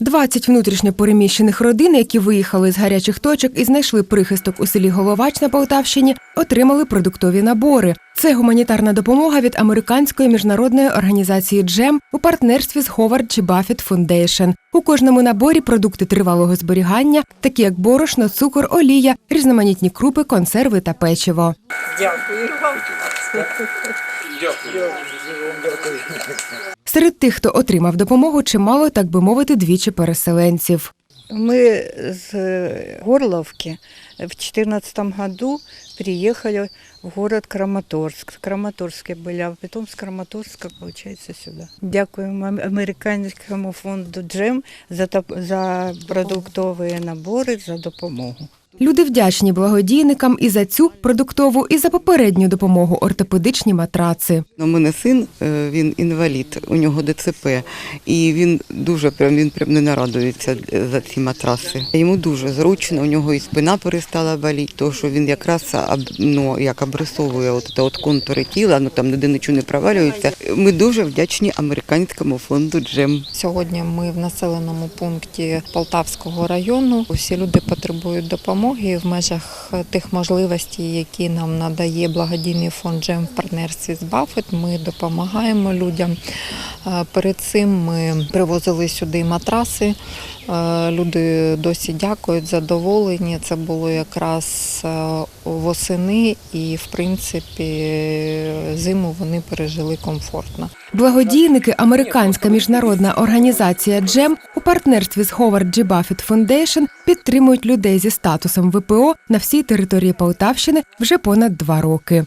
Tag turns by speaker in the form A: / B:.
A: 20 внутрішньо переміщених родин, які виїхали з гарячих точок і знайшли прихисток у селі Головач на Полтавщині, отримали продуктові набори. Це гуманітарна допомога від американської міжнародної організації Джем у партнерстві з Howard G. Buffett Foundation. У кожному наборі продукти тривалого зберігання, такі як борошно, цукор, олія, різноманітні крупи, консерви та печиво.
B: Дякую вам.
A: Серед тих, хто отримав допомогу, чимало, так би мовити, двічі переселенців.
B: Мы с э, Горловки в 2014 году приехали в город Краматорск. В Краматорске были, а потом с Краматорска, получается, сюда. Дякуємо ам- американському фонду Джем за, топ- за продуктові набори, за допомогу.
A: Люди вдячні благодійникам і за цю продуктову, і за попередню допомогу ортопедичні матраци.
C: У мене син, е, він інвалід, у нього ДЦП, і він дуже прям він прям не нарадується за ці матраси. Йому дуже зручно, у нього і спина перестала боліти, тому що він якраз ну, як обрисовує от, от контури тіла, ну там ніде нічого не провалюється. Ми дуже вдячні американському фонду Джем.
D: Сьогодні ми в населеному пункті Полтавського району. Усі люди потребують допомоги І в межах тих можливостей, які нам надає благодійний фонд Джем в партнерстві з Баффет. Ми допомагаємо людям. Е, Перед цим ми привозили сюди матраси. Е, Люди досі дякують, задоволені. Це було якраз е, восени, і в принципі зиму вони пережили комфортно.
A: Благодійники Американська міжнародна організація Джем у партнерстві з Howard G. Buffett Foundation підтримують людей зі статусом ВПО на всій території Полтавщини вже понад два роки.